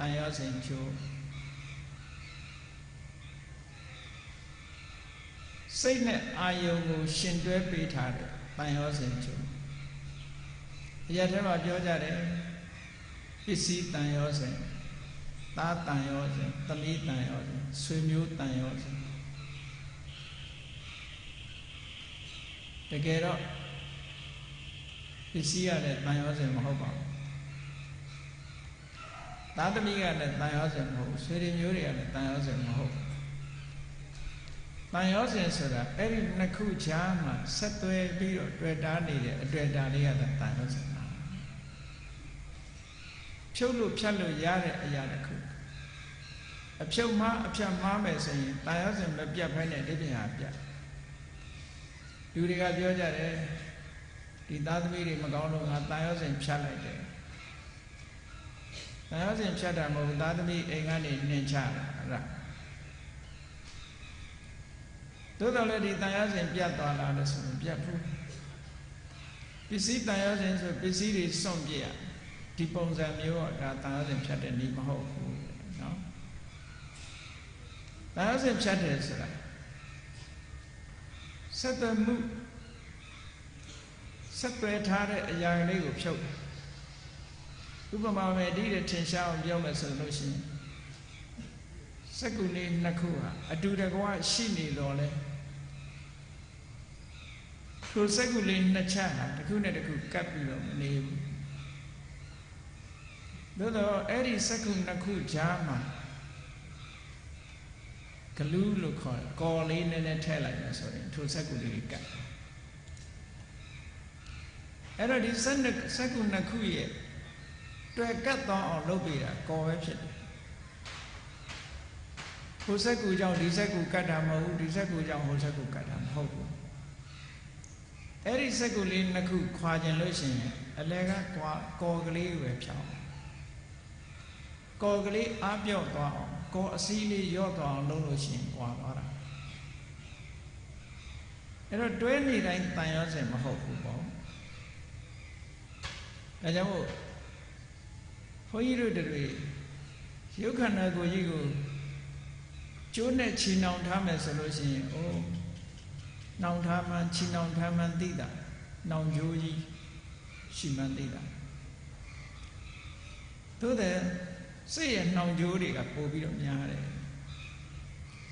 တန်ရောစဉ်ကျိုးစိတ်နဲ့အာယုံကိုရှင်တွဲပေးထားတဲ့တန်ရောစဉ်ကျိုးအရာထဲမှာပြောကြတယ်ပစ္စည်းတန်ရောစဉ်သားတန်ရောစဉ်သမီးတန်ရောစဉ်ဆွေမျိုးတန်ရောစဉ်တကယ်တော့ပစ္စည်းရတဲ့တန်ရောစဉ်မဟုတ်ပါဘူး သားသမီးကလည်းတန်ရောစဉ်မဟုတ်ဘူးဆွေတွေမျိုးတွေကလည်းတန်ရောစဉ်မဟုတ်ဘူးတန်ရောစဉ်ဆိုတာအဲ့ဒီနှစ်ခုချားမှာဆက်သွဲပြီးတော့တွေ့တာနေတဲ့အတွေ့အတာလေးကတန်ရောစဉ်ပါဖြုတ်လို့ဖြတ်လို့ရတဲ့အရာတစ်ခုအဖြုတ်မအဖြတ်မမယ်ဆိုရင်တန်ရောစဉ်မပြတ်ဖဲနဲ့ဒီပြင်ဟာပြတ်လူတွေကပြောကြတယ်ဒီသားသမီးတွေမကောင်းလို့ငါတန်ရောစဉ်ဖြတ်လိုက်တယ် ။တရားစင်ဖြတ်တာမဟုတ်ဘူးသာသမီအိမ်ကနေနှင်ချတာဟုတ်လား။သို့တော်လည်းဒီတရားစင်ပြတ်သွားလားလို့ဆိုရင်ပြတ်ဘူး။ပစ္စည်းတရားစင်ဆိုပစ္စည်းတွေစွန့်ပြရဒီပုံစံမျိုးကဒါတရားစင်ဖြတ်တဲ့နည်းမဟုတ်ဘူးနော်။တရားစင်ဖြတ်တယ်ဆိုတာဆက်သွယ်မှုဆက်သွယ်ထားတဲ့အရာလေးကိုဖြုတ်တယ် ဥပမာပဲဒီတဲ့ထင်ရှားအောင်ပြောမယ်ဆိုလို့ရှိရင်စက္ကူလေးနှစ်ခုဟာအတူတကွရှိနေတော့လဲထိုစက္ကူလေးနှစ်ချက်ဟာတစ်ခုနဲ့တစ်ခုကပ်ပြီးတော့မနေဘူးသို့တော့အဲ့ဒီစက္ကူနှစ်ခုကြားမှာဂလူးလို့ခေါ်တယ်ကော်လေးနည်းနည်းထည့်လိုက်မယ်ဆိုရင်ထိုစက္ကူလေးကပ်အဲ့တော့ဒီစက်စက္ကူနှစ်ခုရဲ့ တွေ့ကတ်သွားအောင်လုပ်ပေးတာကော်ပဲဖြစ်တယ်ဟိုစက်ကူကြောင့်ဒီစက်ကူကတ်တာမဟုတ်ဘူးဒီစက်ကူကြောင့်ဟိုစက်ကူကတ်တာမဟုတ်ဘူးအဲ့ဒီစက်ကူလေးနှစ်ခုခွာကျင်လို့ရှိရင်အလဲကကွာကော်ကလေးပဲဖြောင်းကော်ကလေးအားပြော့သွားအောင်ကော်အစည်းလေးရော့သွားအောင်လုပ်လို့ရှိရင်ကွာသွားတာအဲ့တော့တွဲနေတိုင်းတန်ရောစင်မဟုတ်ဘူးပေါ့ဒါကြောင့်မို့ ဘုန်းကြီးတို့တွေရုပ်ခန္ဓာကိုယ်ကြီးကိုကျိုးနဲ့ချီနှောင်ထားမယ်ဆိုလို့ရှိရင်အိုးနှောင်ထားမှချီနှောင်ထားမှသိတာနှောင်ကြိုးကြီးရှိမှသိတာသို့တဲ့စိတ်ရဲ့နှောင်ကြိုးတွေကပို့ပြီးတော့များတယ်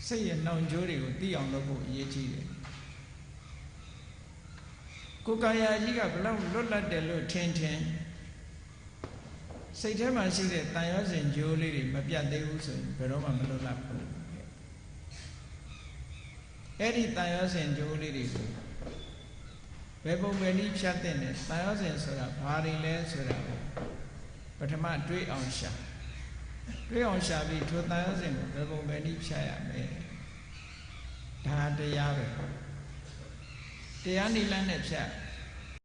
စိတ်ရဲ့နှောင်ကြိုးတွေကိုသိအောင်လုပ်ဖို့အရေးကြီးတယ်ကိုယ်ကာယကြီးကဘလောက်လွတ်လပ်တယ်လို့ထင်ထင် စိတ်ထဲမှာရှိတဲ့တန်ရောစင်ကြိုးလေးတွေမပြတ်သေးဘူးဆိုရင်ဘယ်တော့မှမလွတ်လပ်ဘူးအဲ့ဒီတန်ရောစင်ကြိုးလေးတွေကိုဘယ်ပုံပဲနည်းဖြတ်တဲ့နဲ့တန်ရောစင်ဆိုတာဘာတွေလဲဆိုတာကိုပထမတွေးအောင်ရှာတွေးအောင်ရှာပြီးထိုတန်ရောစင်ကိုဘယ်ပုံပဲနည်းဖြတ်ရမယ်ဒါတရားပဲတရားနိလန်းနဲ့ဖြတ်